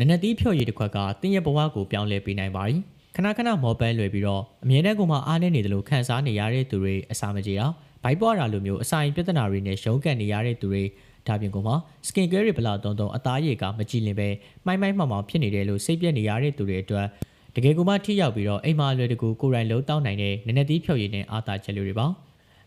နနတိဖြော်ရည်တစ်ခွက်ကတင်းရဲ့ဘဝကိုပြောင်းလဲပေးနိုင်ပါ යි ခဏခဏမော်ပန်းလွယ်ပြီးတော့အမြဲတမ်းကိုမှအားနေနေတယ်လို့ခံစားနေရတဲ့သူတွေအစာမကြေတာဘိုက်ပွားတာလိုမျိုးအစာရင်ပြဿနာတွေနဲ့ရုန်းကန်နေရတဲ့သူတွေဒါပြင်ကိုမှ skin care တွေဘလောက်တုံးတုံးအသားရည်ကမကြည့်လင်ပဲမိုင်းမိုင်းမှောင်မှောင်ဖြစ်နေတယ်လို့စိတ်ပြက်နေရတဲ့သူတွေအတွက်တကယ်ကိုမှထိရောက်ပြီးတော့အိမ်မှာအလွယ်တကူကိုယ်တိုင်လုံးတောင်းနိုင်တဲ့နနတိဖြော်ရည်နဲ့အာသာချက်လေးတွေပါ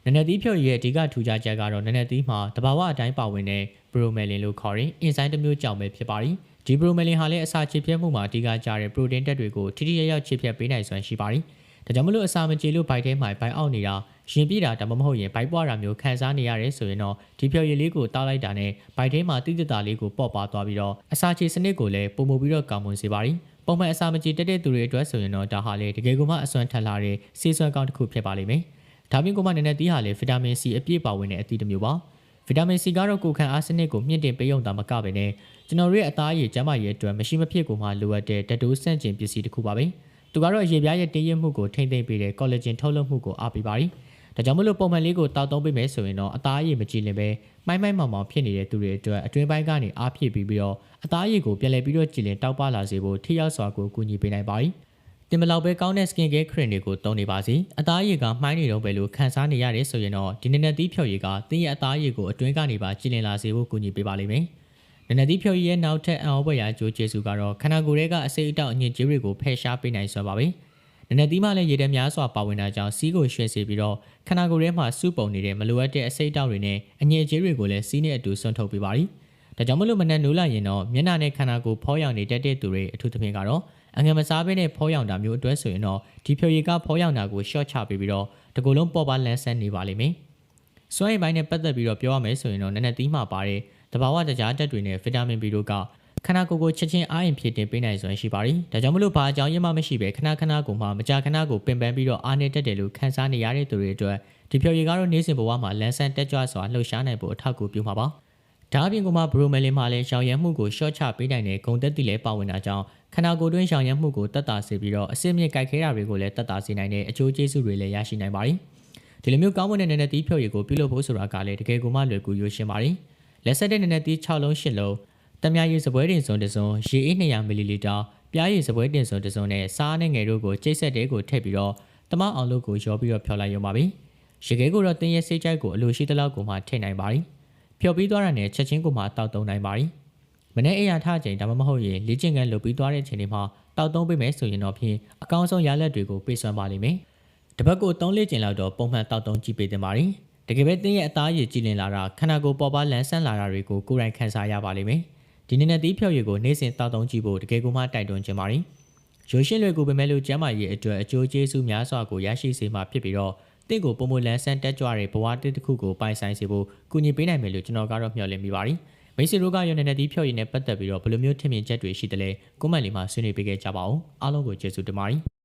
နနက်သီးဖြုတ်ရည်ရဲ့အဓိကထူခြားချက်ကတော့နနက်သီးမှာတဘာဝအတိုင်းပါဝင်တဲ့ bromelain လို့ခေါ်တဲ့အင်ဆိုင်တစ်မျိုးကြောင့်ပဲဖြစ်ပါသည်။ဒီ bromelain ဟာလည်းအစာချေဖျက်မှုမှာအဓိကကျတဲ့ protein ဓာတ်တွေကိုထိထိရောက်ရောက်ချေဖျက်ပေးနိုင်စွမ်းရှိပါသည်။ဒါကြောင့်မလို့အစာမကြေလို့ဘိုက်ထဲမှာဘိုက်အောက်နေတာရင်ပြတာဒါမှမဟုတ်ရင်ဘိုက်ပွားတာမျိုးခံစားနေရတယ်ဆိုရင်တော့ဒီဖြော်ရည်လေးကိုတားလိုက်တာနဲ့ဘိုက်ထဲမှာတိတိတာလေးကိုပော့ပါသွားပြီးတော့အစာချေစနစ်ကိုလည်းပုံမှုပြီးတော့ကောင်းမွန်စေပါသည်။ပုံမှန်အစာမကြေတက်တဲ့သူတွေအတွက်ဆိုရင်တော့ဒါဟာလေတကယ်ကိုမှအစွမ်းထက်လာတဲ့စေစွမ်းကောင်းတစ်ခုဖြစ်ပါလိမ့်မယ်။ ဒါပြင်ကိုမှနည်းနည်းသီးဟာလေဗီတာမင် C အပြည့်ပါဝင်တဲ့အသီးတစ်မျိုးပါ။ဗီတာမင် C ကတော့ကိုယ်ခံအားစနစ်ကိုမြင့်တင်ပေးုံတာမကဘဲနဲ့ကျွန်တော်တို့ရဲ့အသားရည်ကျန်းမာရေးအတွက်မရှိမဖြစ်ကိုမှလိုအပ်တဲ့ဓာတ်တိုးဆန့်ကျင်ပစ္စည်းတစ်ခုပါပဲ။သူကတော့အရေပြားရဲ့တင်းရမှုကိုထိမ့်သိမ့်ပေးတဲ့ collagen ထုတ်လုပ်မှုကိုအားပေးပါ යි ။ဒါကြောင့်မလို့ပုံမှန်လေးကိုတောက်သုံးပေးမယ်ဆိုရင်တော့အသားရည်မကြည့်လင်ပဲမိုင်းမိုင်းမောင်မောင်ဖြစ်နေတဲ့သူတွေအတွက်အတွင်းပိုင်းကနေအားဖြည့်ပြီးပြီးတော့အသားရည်ကိုပြန်လည်ပြီးတော့ကြည်လင်တောက်ပလာစေဖို့ထိရောက်စွာကိုကူညီပေးနိုင်ပါ යි ။ တင်မလောက်ပဲကောင်းတဲ့ skin care cream တွေကိုသုံးနေပါစီအသားရည်ကမှိုင်းနေတော့ပဲလို့ခံစားနေရတယ်ဆိုရင်တော့ဒီနက်နက်သီးဖြော်ရည်ကတင်းရဲ့အသားရည်ကိုအတွင်းကနေပါကြည်လင်လာစေဖို့ကူညီပေးပါလိမ့်မယ်နက်နက်သီးဖြော်ရည်ရဲ့နောက်ထပ်အံ့ဩဖွယ်ရာအကျိုးကျေးဇူးကတော့ခန္ဓာကိုယ်ရဲ့ကအစိတ်အတောက်အညစ်အကြေးတွေကိုဖယ်ရှားပေးနိုင်စွာပါပဲနက်နက်သီးမှလည်းရေထဲများစွာပါဝင်တာကြောင့်စီးကိုရွှဲစေပြီးတော့ခန္ဓာကိုယ်ထဲမှာစုပုံနေတဲ့မလိုအပ်တဲ့အစိတ်အတောက်တွေနဲ့အညစ်အကြေးတွေကိုလည်းစီးနဲ့အတူဆွန့်ထုတ်ပေးပါ යි ဒါကြောင့်မလို့မနက်နိုးလာရင်တော့မျက်နှာနဲ့ခန္ဓာကိုယ်ဖောရောင်နေတတ်တဲ့သူတွေအထူးသဖြင့်ကတော့အငယ်မစားဘဲနဲ့ဖောရောင်တာမျိုးအတွက်ဆိုရင်တော့ဒီဖြော်ရည်ကဖောရောင်တာကို short ချပေးပြီးတော့တကူလုံးပေါ်ပါလန်းဆန်းနေပါလိမ့်မယ်။စွမ်းရည်ပိုင်းနဲ့ပတ်သက်ပြီးတော့ပြောရမယ်ဆိုရင်တော့နက်နက်သီးမှာပါတဲ့တဘာဝတကြားဓာတ်တွေနဲ့ဗီတာမင် B တို့ကခန္ဓာကိုယ်ကိုချက်ချင်းအားရင်ဖြစ်တင်ပေးနိုင်စွမ်းရှိပါ යි ။ဒါကြောင့်မလို့ဘာအကြောင်းရင်းမှမရှိပဲခဏခဏကိုမှမကြာခဏကိုပင်ပန်းပြီးတော့အားနေတတ်တယ်လို့ခန်းစားနေရတဲ့သူတွေအတွက်ဒီဖြော်ရည်ကတော့နေ့စဉ်ဘဝမှာလန်းဆန်းတက်ကြွစွာလှုပ်ရှားနိုင်ဖို့အထောက်အကူပြုမှာပါ။ ဒါအပြင်ကမှဘရိုမယ်လင်မှာလည်းရောင်ရမ်းမှုကိုရှော့ချပေးနိုင်တဲ့ဂုံသက်တိလည်းပါဝင်တာကြောင့်ခနာကိုယ်တွင်းရောင်ရမ်းမှုကိုတက်တာစေပြီးတော့အစစ်မြစ်ကြိုက်ခဲတာတွေကိုလည်းတက်တာစေနိုင်တဲ့အကျိုးကျေးဇူးတွေလည်းရရှိနိုင်ပါတယ်။ဒီလိုမျိုးကောင်းမွန်တဲ့နည်းနည်းသီးဖြုတ်ရည်ကိုပြုလုပ်ဖို့ဆိုတာကလည်းတကယ်ကိုမှလွယ်ကူရရှင်ပါတယ်။လက်ဆက်တဲ့နည်းနည်းသီး6လုံး8လုံးတမရရည်စပွဲတင်စုံတစုံရေအေး200မီလီလီတာပြားရည်စပွဲတင်စုံတစုံနဲ့စားနဲ့ငယ်တို့ကိုကျိတ်ဆက်တဲကိုထည့်ပြီးတော့တမအောင်လို့ကိုရောပြီးတော့ဖြော်လိုက်ရုံပါပဲ။ရေခဲကိုတော့တင်းရဲစိတ်ကြိုက်ကိုအလိုရှိသလောက်ကိုမှထည့်နိုင်ပါတယ်။ ပြီးသွားတာနဲ့ချက်ချင်းကိုမှတောက်သုံးနိုင်ပါ යි ။မနေ့အရာထားချိန်ဒါမှမဟုတ်ရင်လေ့ကျင့်ခန်းလုပ်ပြီးသွားတဲ့ချိန်တွေမှာတောက်သုံးပေးမယ်ဆိုရင်တော့ဖြင့်အကောင်းဆုံးရလဒ်တွေကိုပေးစွမ်းပါလိမ့်မယ်။တစ်ပတ်ကို3လေးကျင်လောက်တော့ပုံမှန်တောက်သုံးကြည့်ပေးသင့်ပါတယ်။တကယ်ပဲတင်းရဲ့အသားရည်ကြည်လင်လာတာခန္ဓာကိုယ်ပေါ်ပါလန်းဆန်းလာတာတွေကိုကိုယ်တိုင်ခံစားရပါလိမ့်မယ်။ဒီနေ့နဲ့တီးဖြော်ရည်ကိုနေ့စဉ်တောက်သုံးကြည့်ဖို့တကယ်ကိုမှတိုက်တွန်းချင်ပါတယ်။ရိုးရှင်းလွယ်ကူပေမဲ့လို့ကျမ်းမာရေးအတွက်အကျိုးကျေးဇူးများစွာကိုရရှိစေမှာဖြစ်ပြီးတော့ တင့်ကိုပုံမလန်းဆန်းတက်ကြွတဲ့ဘဝတစ်တစ်ခုကိုပိုင်ဆိုင်စေဖို့ကူညီပေးနိုင်မယ်လို့ကျွန်တော်ကတော့မျှော်လင့်မိပါတယ်။မိတ်ဆွေတို့ကရောနေတဲ့တီးဖြော်ရည်နဲ့ပတ်သက်ပြီးတော့ဘယ်လိုမျိုးထင်မြင်ချက်တွေရှိသလဲကွန်မန့်လေးမှာဆွေးနွေးပေးခဲ့ကြပါဦး။အားလုံးကိုကျေးဇူးတင်ပါတယ်။